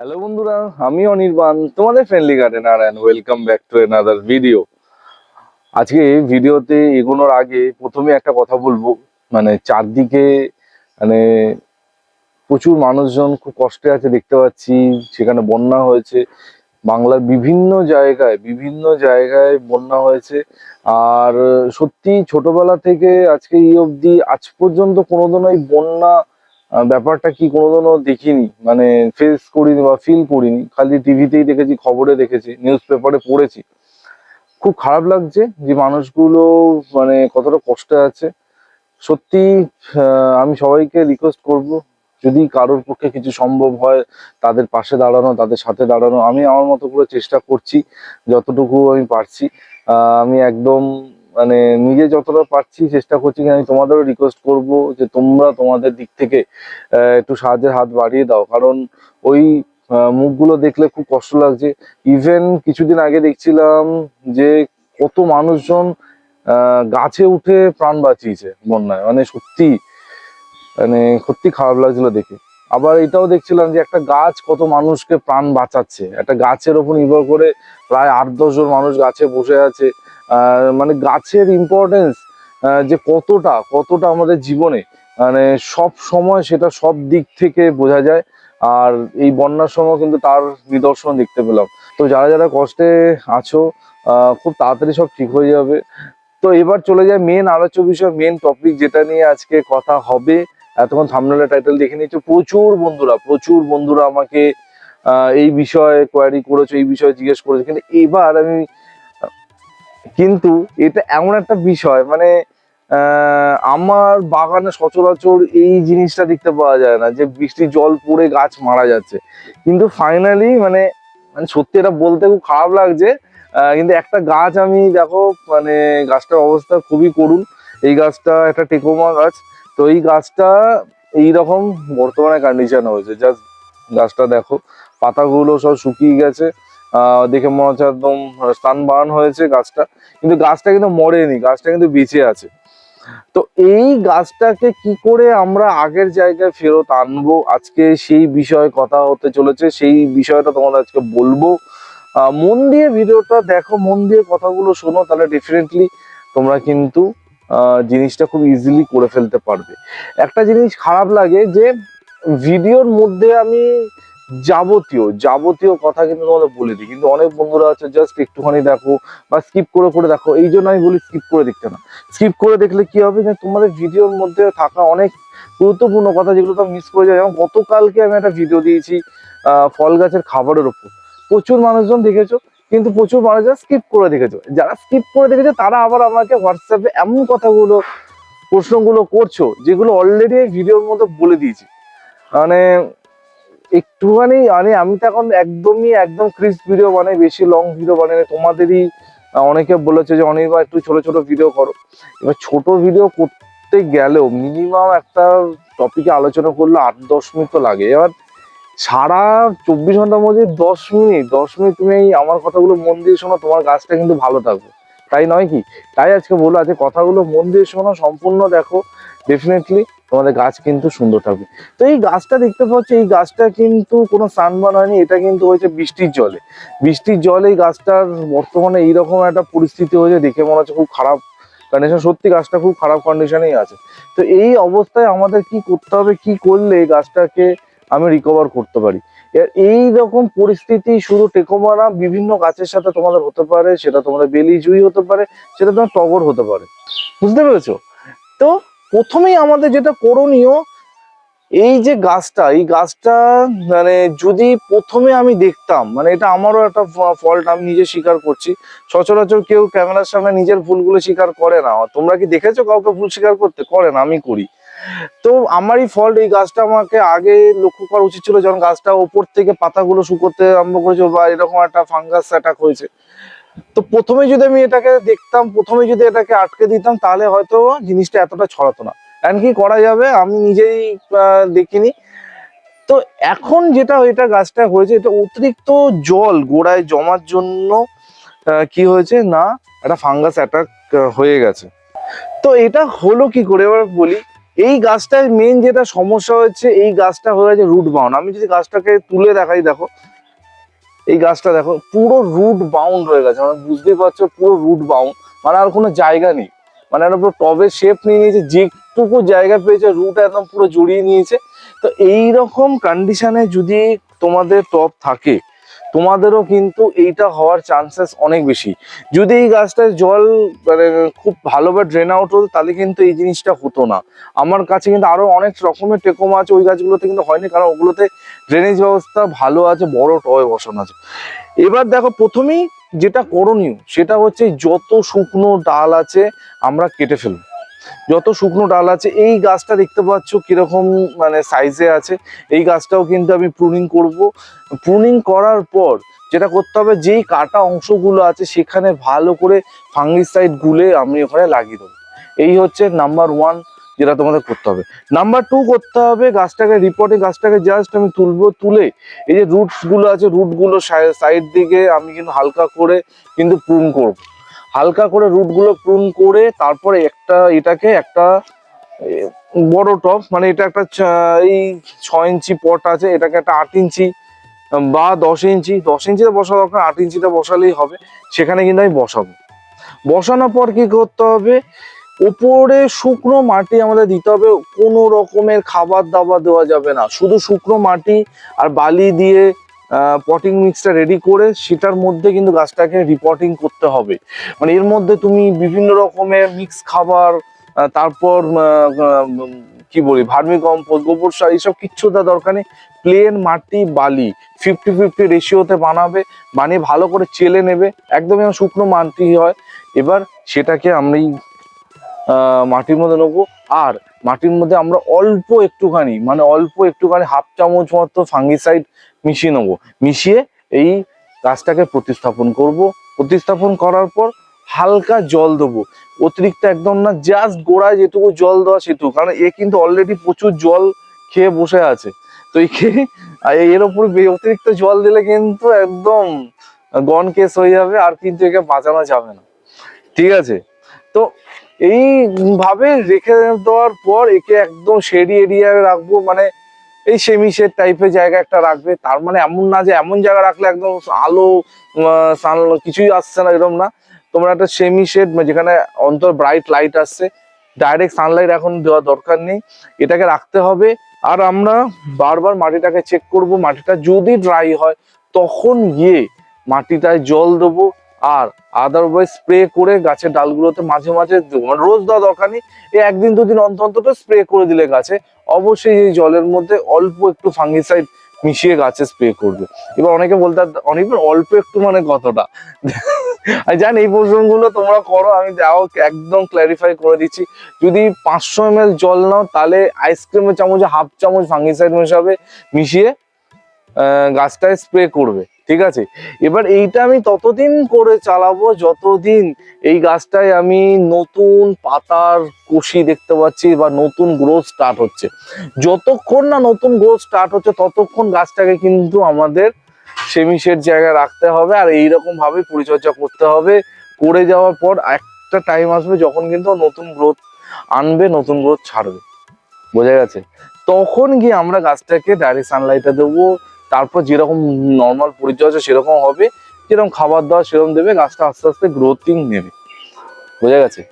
Hello বন্ধুরা, আমি অনির্বাণ, তোমাদের friendly gardener and welcome back to another video আজকে ভিডিওতে এগোনোর আগে প্রথমে একটা কথা বলব মানে চারদিকে মানে প্রচুর মানুষজন খুব কষ্টে আছে দেখতে পাচ্ছি, সেখানে বন্যা হয়েছে, বাংলার বিভিন্ন জায়গায় বিভিন্ন জায়গায় বন্যা হয়েছে, আর সত্যি ছোটবেলা থেকে আজকে এই অবধি, আজ পর্যন্ত কোনোদিনও এই বন্যা ব্যাপারটা কি কোনোদিনও দেখিনি। মানে ফেস করিনি বা ফিল করিনি। খালি টিভিতেই দেখেছি, খবরে দেখেছি নিউজ পেপারে পড়েছি। খুব খারাপ লাগছে যে মানুষগুলো মানে কতটা কষ্টে আছে। সত্যি আমি সবাইকে রিকোয়েস্ট করব, যদি কারোর পক্ষে কিছু সম্ভব হয়, তাদের পাশে দাঁড়ানো, তাদের সাথে দাঁড়ানো, আমি আমার মতো করে চেষ্টা করছি, যতটুকু আমি পারছি। আমি একদম মানে নিজে যতটা পারছি চেষ্টা করছি আমি তোমাদেরও রিকোয়েস্ট করব যে তোমরা তোমাদের দিক থেকে একটু সাহায্যের হাত বাড়িয়ে দাও। কারণ ওই মুখগুলো দেখলে খুব কষ্ট লাগছে। ইভেন কিছুদিন আগে দেখছিলাম যে কত মানুষজন গাছে উঠে প্রাণ বাঁচিয়েছে বন্যায়। মানে সত্যি মানে সত্যি খারাপ লাগছিল দেখে। আবার এটাও দেখছিলাম যে একটা গাছ কত মানুষকে প্রাণ বাঁচাচ্ছে। একটা গাছের ওপর নির্ভর করে প্রায় আট দশজন মানুষ গাছে বসে আছে। মানে গাছের ইম্পর্টেন্স যে কতটা কতটা আমাদের জীবনে মানে সব সময় সেটা সব দিক থেকে বোঝা যায়। আর এই বন্যার সময় কিন্তু তার নিদর্শন দেখতে পেলাম। তো যারা যারা কষ্টে আছো খুব তাড়াতাড়ি সব ঠিক হয়ে যাবে। তো এবার চলে যায় মেন আলোচ্য বিষয় মেন টপিক যেটা নিয়ে আজকে কথা হবে। এতক্ষণ থামনেলের টাইটেল দেখে নিয়েছো। প্রচুর বন্ধুরা প্রচুর বন্ধুরা আমাকে এই বিষয়ে কোয়ারি করেছ, এই বিষয়ে জিজ্ঞেস করেছ। কিন্তু এবার আমি কিন্তু এটা এমন একটা বিষয় মানে আমার বাগানে সচরাচর এই জিনিসটা দেখতে পাওয়া যায় না যে বৃষ্টি জল পড়ে গাছ মারা যাচ্ছে। কিন্তু ফাইনালি মানে মানে সত্যি এটা বলতে খুব খারাপ লাগছে। কিন্তু একটা গাছ আমি, দেখো মানে গাছটার অবস্থা খুবই করুণ। এই গাছটা একটা টেকোমা গাছ। তো এই গাছটা এইরকম বর্তমানে কন্ডিশন হয়েছে। জাস্ট গাছটা দেখো, পাতাগুলো সব শুকিয়ে গেছে। দেখে মনে হচ্ছে একদম স্থান বান হয়েছে গাছটা। কিন্তু গাছটা কিন্তু মরেনি, গাছটা কিন্তু বেঁচে আছে। তো এই গাছটাকে কি করে আমরা আগের জায়গায় ফেরত আনব? আজকে সেই বিষয়ে কথা হতে চলেছে, সেই বিষয়টা তোমাদের আজকে বলব। মন দিয়ে ভিডিওটা দেখো, মন দিয়ে কথাগুলো শোনো, তাহলে ডেফিনেটলি তোমরা কিন্তু জিনিসটা খুব ইজিলি করে ফেলতে পারবে। একটা জিনিস খারাপ লাগে যে, ভিডিওর মধ্যে আমি যাবতীয় যাবতীয় কথা কিন্তু তোমাদের বলে দিই। কিন্তু অনেক বন্ধুরা আছে জাস্ট একটুখানি দেখো বা স্কিপ করে করে দেখো। এই জন্য আমি বলি স্কিপ করে দেখতে না। স্কিপ করে দেখলে কি হবে যে, তোমাদের ভিডিওর মধ্যে থাকা অনেক গুরুত্বপূর্ণ কথা যেগুলো তো মিস করে যায় যেমন গতকালকে আমি একটা ভিডিও দিয়েছি ফল গাছের খাবারের ওপর। প্রচুর মানুষজন দেখেছ, কিন্তু প্রচুর মানুষজন স্কিপ করে দেখেছ। যারা স্কিপ করে দেখেছ, তারা আবার আমাকে হোয়াটসঅ্যাপে এমন কথাগুলো, প্রশ্নগুলো করছ, যেগুলো অলরেডি ভিডিওর মধ্যে বলে দিয়েছি। মানে একটুখানি মানে আমি তো এখন একদমই, একদম ক্রিস ভিডিও বানাই, বেশি লং ভিডিও বানাই তোমাদেরই অনেকে বলেছে যে অনেকবার একটু ছোট ছোট ভিডিও করো। এবার ছোট ভিডিও করতে গেলেও মিনিমাম একটা টপিকে আলোচনা করলে আট, দশ মিনিট তো লাগে। এবার সারা চব্বিশ ঘণ্টার মধ্যে দশ মিনিট দশ মিনিট তুমি আমার কথাগুলো মন দিয়ে শোনো, তোমার গাছটা কিন্তু ভালো থাকবে। তাই নয় কি? তাই আজকে বলো আজকে কথাগুলো মন দিয়ে শোনো, সম্পূর্ণ দেখো। ডেফিনেটলি তোমাদের গাছ কিন্তু সুন্দর থাকবে। তো এই গাছটা দেখতে পাচ্ছ, এই গাছটা কিন্তু কোনো সানবান হয়নি, এটা কিন্তু হয়েছে বৃষ্টির জলে। বৃষ্টির জলে এই গাছটার বর্তমানে এইরকম একটা পরিস্থিতি হয়েছে, দেখে মনে হচ্ছে খুব খারাপ কন্ডিশন সত্যি গাছটা খুব খারাপ কন্ডিশনেই আছে। তো এই অবস্থায় আমাদের কি করতে হবে, কি করলে গাছটাকে আমি রিকভার করতে পারি? এই রকম পরিস্থিতি শুধু টেকোমারা বিভিন্ন গাছের সাথে তোমাদের হতে পারে, সেটা তোমাদের বেলি জুই হতে পারে, সেটা তোমার টগর হতে পারে। বুঝতে পেরেছ? তো প্রথমেই আমাদের যেটা করণীয়, এই যে গাছটা, এই গাছটা মানে যদি প্রথমে আমি দেখতাম মানে এটা আমারও একটা ফল্ট, আমি নিজে স্বীকার করছি। সচরাচর কেউ ক্যামেরার সামনে নিজের ভুলগুলো স্বীকার করে না। তোমরা কি দেখেছ কাউকে ভুল স্বীকার করতে? করে না, আমি করি। তো আমারই ফল্ট, এই গাছটা আমাকে আগে লক্ষ্য করা উচিত ছিল যখন গাছটা ওপর থেকে পাতাগুলো শুকোতে আরম্ভ করেছে বা এরকম একটা ফাঙ্গাস অ্যাটাক হয়েছে। তো প্রথমে যদি আমি এটাকে দেখতাম, প্রথমে যদি এটাকে আটকে দিতাম, তাহলে হয়তো জিনিসটা এতটা ছড়াতো না। এখন কি করা যাবে? আমি নিজেই দেখিনি। তো এখন যেটা, এটা গাছটা হয়েছে, এটা অতিরিক্ত জল, গোড়ায় জমার জন্য কি হয়েছে না, একটা ফাঙ্গাস অ্যাটাক হয়ে গেছে। তো এটা হলো কি করে? এবার বলি, এই গাছটার মেন যেটা সমস্যা হয়েছে, এই গাছটা হয়ে গেছে রুট বাউন্ড আমি যদি গাছটাকে তুলে দেখাই, দেখো এই গাছটা দেখো, পুরো রুট বাউন্ড হয়ে গেছে। মানে বুঝতেই পারছ, পুরো রুট বাউন্ড মানে আর কোনো জায়গা নেই। মানে একটা পুরো টবের শেপ নিয়ে নিয়েছে, যেটুকু জায়গা পেয়েছে রুট একদম পুরো জড়িয়ে নিয়েছে। তো এই রকম কন্ডিশনে যদি তোমাদের টব থাকে তোমাদেরও কিন্তু এইটা হওয়ার চান্সেস অনেক বেশি। যদি এই গাছটায় জল মানে খুব ভালোভাবে ড্রেন আউট হতো, তাহলে কিন্তু এই জিনিসটা হতো না। আমার কাছে কিন্তু আরও অনেক রকমের টেকোমা আছে, ওই গাছগুলোতে কিন্তু হয়নি, কারণ ওগুলোতে ড্রেনেজ ব্যবস্থা ভালো আছে, বড় টবে বসানো আছে। এবার দেখো, প্রথমেই যেটা করণীয়, সেটা হচ্ছে যত শুকনো ডাল আছে, আমরা কেটে ফেলব। যত শুকনো ডাল আছে, এই গাছটা দেখতে পাচ্ছ কীরকম মানে সাইজে আছে। এই গাছটাও কিন্তু আমি প্রুনিং করব। প্রুনিং করার পর যেটা করতে হবে, যেই কাটা অংশগুলো আছে, সেখানে ভালো করে ফাঙ্গিসাইড গুলে আমি ওখানে লাগিয়ে দেবো। এই হচ্ছে নাম্বার ওয়ান যেটা তোমাদের করতে হবে। নাম্বার টু করতে হবে গাছটাকে রিপোর্টে গাছটাকে জাস্ট আমি তুলবো, তুলে এই যে রুটসগুলো আছে রুটগুলো সাইড দিকে আমি কিন্তু হালকা করে কিন্তু প্রুন করব। হালকা করে রুটগুলো প্রুন করে তারপরে একটা এটাকে একটা বড় টপ মানে এটা একটা এই ছ ইঞ্চি পট আছে, এটাকে একটা আট ইঞ্চি বা দশ ইঞ্চি, দশ ইঞ্চিতে বসা দরকার, আট ইঞ্চিটা বসালেই হবে, সেখানে কিন্তু আমি বসাবো। বসানোর পর কি করতে হবে উপরে শুকনো মাটি আমাদের দিতে হবে, কোনো রকমের খাবার দাবার দেওয়া যাবে না, শুধু শুকনো মাটি আর বালি দিয়ে পটিং মিক্সটা রেডি করে সেটার মধ্যে কিন্তু গাছটাকে রিপোর্টিং করতে হবে। মানে এর মধ্যে তুমি বিভিন্ন রকমের মিক্স খাবার তারপর কি বলি ভার্মি কম্পোস্ট গোবর সার, এইসব কিচ্ছু দেওয়ার দরকার নেই। প্লেন মাটি, বালি ফিফটি ফিফটি রেশিওতে বানাবে, বানিয়ে ভালো করে চেলে নেবে, একদমই যেন শুকনো মাটি হয়। এবার সেটাকে আমি মাটির মধ্যে নেব। আর মাটির মধ্যে আমরা অল্প একটুখানি মানে অল্প একটুখানি হাফ চামচ মতো ফাঙ্গিসাইড মিশিয়ে নেব। মিশিয়ে এই গাছটাকে প্রতিস্থাপন করব। প্রতিস্থাপন করার পর হালকা জল দেবো। অতিরিক্ত একদম না জাস্ট গোড়ায় যেটুকু জল দেওয়া সেটুকু, কারণ এ কিন্তু অলরেডি প্রচুর জল খেয়ে বসে আছে। তো আর এর উপরে বে- অতিরিক্ত জল দিলে কিন্তু একদম গন কেস হয়ে যাবে, আর কিন্তু একে বাঁচানো যাবে না। ঠিক আছে? তো এই ভাবে রেখে দেওয়ার পর একে একদম শেডি এরিয়ায় রাখব মানে এই সেমি শেড টাইপের জায়গা একটা রাখবে। তার মানে এমন না যে এমন জায়গা রাখলে একদম আলো সান কিছুই আসছে না, এরকম না। তোমরা একটা সেমি শেড যেখানে অন্তর ব্রাইট লাইট আসছে ডাইরেক্ট সানলাইট এখন দেওয়া দরকার নেই। এটাকে রাখতে হবে। আর আমরা বারবার মাটিটাকে চেক করব। মাটিটা যদি ড্রাই হয়, তখন গিয়ে মাটিটায় জল দেবো। আর আদারওয়াইজ স্প্রে করে গাছের ডালগুলোতে মাঝে মাঝে মানে রোজ দেওয়া দরকার নেই, এই একদিন দুদিন অন্তত স্প্রে করে দিলে গাছে অবশ্যই এই জলের মধ্যে অল্প একটু ফাঙ্গিসাইড মিশিয়ে গাছে স্প্রে করবে। এবার অনেকে বলতে অনেক অল্প একটু মানে কতটা? আমি জানি, এই প্রশ্নগুলো তোমরা করো, আমি যাও, একদম ক্ল্যারিফাই করে দিচ্ছি। যদি পাঁচশো এম জল নাও, তাহলে আইসক্রিমের চামচে হাফ চামচ ফাঙ্গিসাইড মেশাবে, মিশিয়ে গাছটায় স্প্রে করবে, ঠিক আছে? এবার এইটা আমি ততদিন করে চালাবো, যতদিন এই গাছটায় আমি নতুন পাতার কুশি দেখতে পাচ্ছি বা নতুন গ্রোথ স্টার্ট হচ্ছে। যতক্ষণ না নতুন গ্রোথ স্টার্ট হচ্ছে, ততক্ষণ গাছটাকে কিন্তু আমাদের সেমিশের জায়গায় রাখতে হবে আর এইরকম ভাবে পরিচর্যা করতে হবে। করে যাওয়ার পর একটা টাইম আসবে যখন কিন্তু নতুন গ্রোথ আনবে, নতুন গ্রোথ ছাড়বে। বোঝা গেছে? তখন গিয়ে আমরা গাছটাকে ডাইরেক্ট সানলাইটে দেবো তারপর যেরকম নর্মাল পরিচর্যা সেরকম হবে, যেরকম খাবার দাওয়া সেরকম দেবে, গাছটা আস্তে আস্তে গ্রোথিং নেবে। বোঝা গেছে?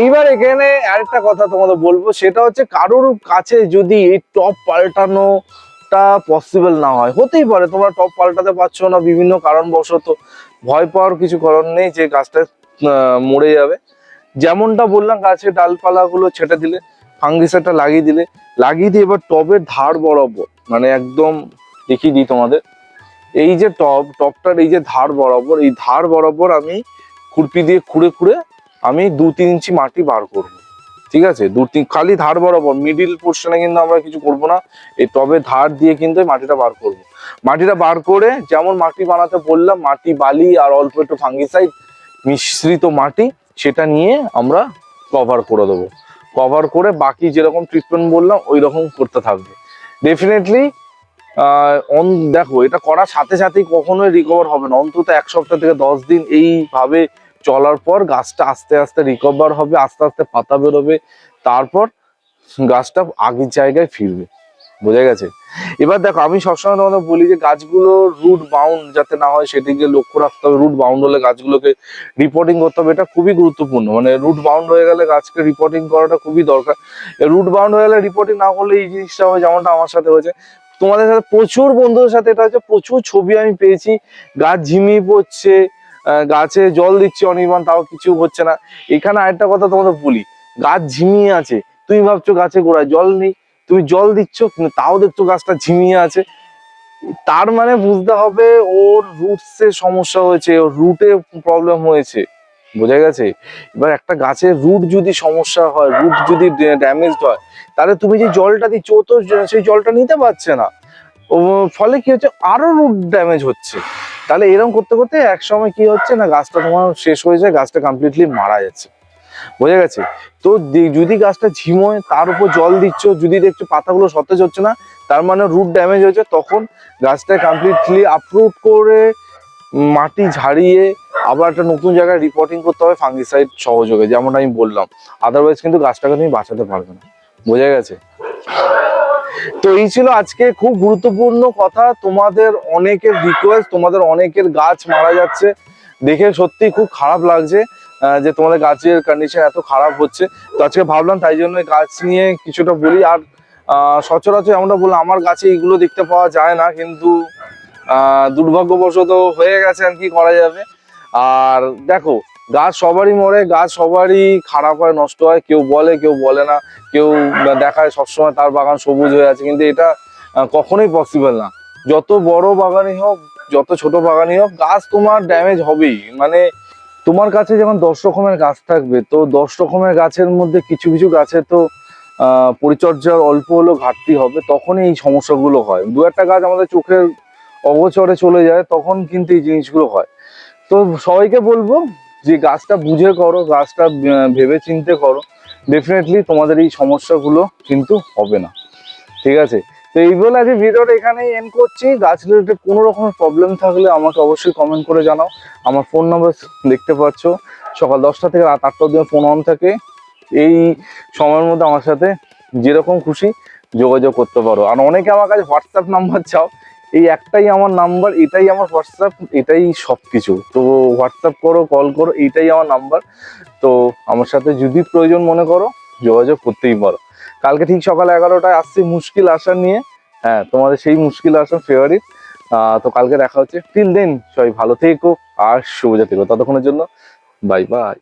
এইবার এখানে আরেকটা কথা তোমাদের বলব, সেটা হচ্ছে কারোর কাছে যদি এই টপ পাল্টানোটা পসিবল না হয়, হতেই পারে, তোমরা টপ পাল্টাতে পারছ না, বিভিন্ন কারণবশত ভয় পাওয়ার কিছু কারণ নেই যে গাছটা মরে যাবে। যেমনটা বললাম, গাছের ডালপালাগুলো ছেটে দিলে ফাঙ্গিসাইডটা লাগিয়ে দিলে, লাগিয়ে দিয়ে এবার টবের ধার বরাবর মানে একদম দেখিয়ে দিই তোমাদের, এই যে টব, টবটার এই যে ধার বরাবর, এই ধার বরাবর আমি খুরপি দিয়ে খুঁড়ে খুঁড়ে আমি দু তিন ইঞ্চি মাটি বার করব, ঠিক আছে? দু তিন, খালি ধার বরাবর মিডিল পোর্শনে কিন্তু আমরা কিছু করব না, এই টবের ধার দিয়ে কিন্তু মাটিটা বার করব। মাটিটা বার করে যেমন মাটি বানাতে বললাম, মাটি বালি আর অল্প একটু ফাঙ্গিসাইড মিশ্রিত মাটি, সেটা নিয়ে আমরা কভার করে দেবো। কভার করে বাকি যেরকম ট্রিটমেন্ট বললাম ওই রকম করতে থাকবে। ডেফিনেটলি অন, দেখো, এটা করার সাথে সাথেই কখনোই রিকভার হবে না। অন্তত এক সপ্তাহ থেকে দশ দিন এইভাবে চলার পর গাছটা আস্তে আস্তে রিকভার হবে, আস্তে আস্তে পাতা বেরোবে, তারপর গাছটা আগের জায়গায় ফিরবে। বোঝা গেছে? এবার দেখো, আমি সবসময় তোমাদের বলি যে গাছগুলো রুট বাউন্ড যাতে না হয়, সেদিকে লক্ষ্য রাখতে হবে। রুট বাউন্ড হলে গাছগুলোকে রিপোর্টিং করতে হবে। এটা খুবই গুরুত্বপূর্ণ। মানে রুট বাউন্ড হয়ে গেলে গাছকে রিপোর্টিং করাটা খুবই দরকার। রুট বাউন্ড হয়ে গেলে রিপোর্টিং না করলে এই জিনিসটা হবে, যেমনটা আমার সাথে হয়েছে। তোমাদের সাথে প্রচুর বন্ধুদের সাথে এটা হচ্ছে প্রচুর ছবি আমি পেয়েছি। গাছ ঝিমিয়ে পড়ছে গাছে জল দিচ্ছে অনির্বাণ, তাও কিছু হচ্ছে না। এখানে আরেকটা কথা তোমাদের বলি, গাছ ঝিমিয়ে আছে। তুমি ভাবছ গাছে গোড়ায় জল নেই। তুমি জল দিচ্ছ, কিন্তু তাও দেখছ গাছটা ঝিমিয়ে আছে। তার মানে বুঝতে হবে ওর রুটসে সমস্যা হয়েছে, ওর রুটে প্রবলেম হয়েছে। বোঝা গেছে? এবার একটা গাছের রুট যদি সমস্যা হয় রুট যদি ড্যামেজড হয়, তাহলে তুমি যে জলটা দিচ্ছ, ও তো সেই জলটা নিতে পারছে না। ফলে কি হচ্ছে? আরও রুট ড্যামেজ হচ্ছে। তাহলে এরকম করতে করতে এক সময় কি হচ্ছে না, গাছটা তোমার শেষ হয়ে যায়, গাছটা কমপ্লিটলি মারা যাচ্ছে। বোঝা গেছে? তো যদি গাছটা ঝিমোয় তার উপর জল দিচ্ছ, যদি দেখছ পাতাগুলো সতেজ হচ্ছে না, তার মানে রুট ড্যামেজ হয়েছে, তখন গাছটা কমপ্লিটলি আপরুট করে মাটি ঝাড়িয়ে আবার একটা নতুন জায়গায় রিপোর্টিং করতে হবে ফাঙ্গিসাইড সহযোগে যেমন আমি বললাম। আদারওয়াইজ কিন্তু গাছটাকে তুমি বাঁচাতে পারবে না। বোঝা গেছে? তো এই ছিল আজকে খুব গুরুত্বপূর্ণ কথা, তোমাদের অনেকের রিকোয়েস্ট তোমাদের অনেকের গাছ মারা যাচ্ছে, দেখে সত্যি খুব খারাপ লাগছে। যে তোমাদের গাছের কন্ডিশন এত খারাপ হচ্ছে। তো আজকে ভাবলাম তাই জন্য গাছ নিয়ে কিছুটা বলি। আর সচরাচর আমরা বললাম আমার গাছে এইগুলো দেখতে পাওয়া যায় না, কিন্তু দুর্ভাগ্যবশত হয়ে গেছে আর কি করা যাবে। আর দেখো, গাছ সবারই মরে, গাছ সবারই খারাপ হয়, নষ্ট হয়। কেউ বলে কেউ বলে না। কেউ দেখায়, সবসময় তার বাগান সবুজ হয়ে আছে। কিন্তু এটা কখনোই পসিবল না। যত বড় বাগানই হোক, যত ছোট বাগানই হোক, গাছ তোমার ড্যামেজ হবেই। মানে তোমার কাছে যখন দশ রকমের গাছ থাকবে, তো দশ রকমের গাছের মধ্যে কিছু কিছু গাছে তো পরিচর্যার অল্প হলেও ঘাটতি হবে, তখনই এই সমস্যাগুলো হয়। দু একটা গাছ আমাদের চোখের অগোচরে চলে যায়, তখন কিন্তু এই জিনিসগুলো হয়। তো সবাইকে বলব যে গাছটা বুঝে করো, গাছটা ভেবে চিন্তে করো। ডেফিনেটলি তোমাদের এই সমস্যাগুলো কিন্তু হবে না। ঠিক আছে? তো এই আজকে ভিডিওটা এখানেই এন্ড করছি। গাছ রিলেটেড কোনো রকমের প্রবলেম থাকলে আমাকে অবশ্যই কমেন্ট করে জানাও। আমার ফোন নাম্বার দেখতে পাচ্ছ। সকাল দশটা থেকে রাত আটটা অব্দি ফোন অন থাকে। এই সময়ের মধ্যে আমার সাথে যেরকম খুশি যোগাযোগ করতে পারো। আর অনেকে আমার কাছে হোয়াটসঅ্যাপ নাম্বার চাও। এই একটাই আমার নাম্বার এটাই আমার হোয়াটসঅ্যাপ এটাই সব কিছু তো হোয়াটসঅ্যাপ করো কল করো, এইটাই আমার নাম্বার তো আমার সাথে যদি প্রয়োজন মনে করো, যোগাযোগ করতেই পারো। কালকে ঠিক সকাল এগারোটায় আসছি মুশকিল আসার নিয়ে। হ্যাঁ তোমাদের সেই মুশকিল আসার ফেভারিট তো কালকে দেখা হচ্ছে। টিল দেন সবাই ভালো থেকো আর শুভ থেকো ততক্ষণের জন্য বাই বাই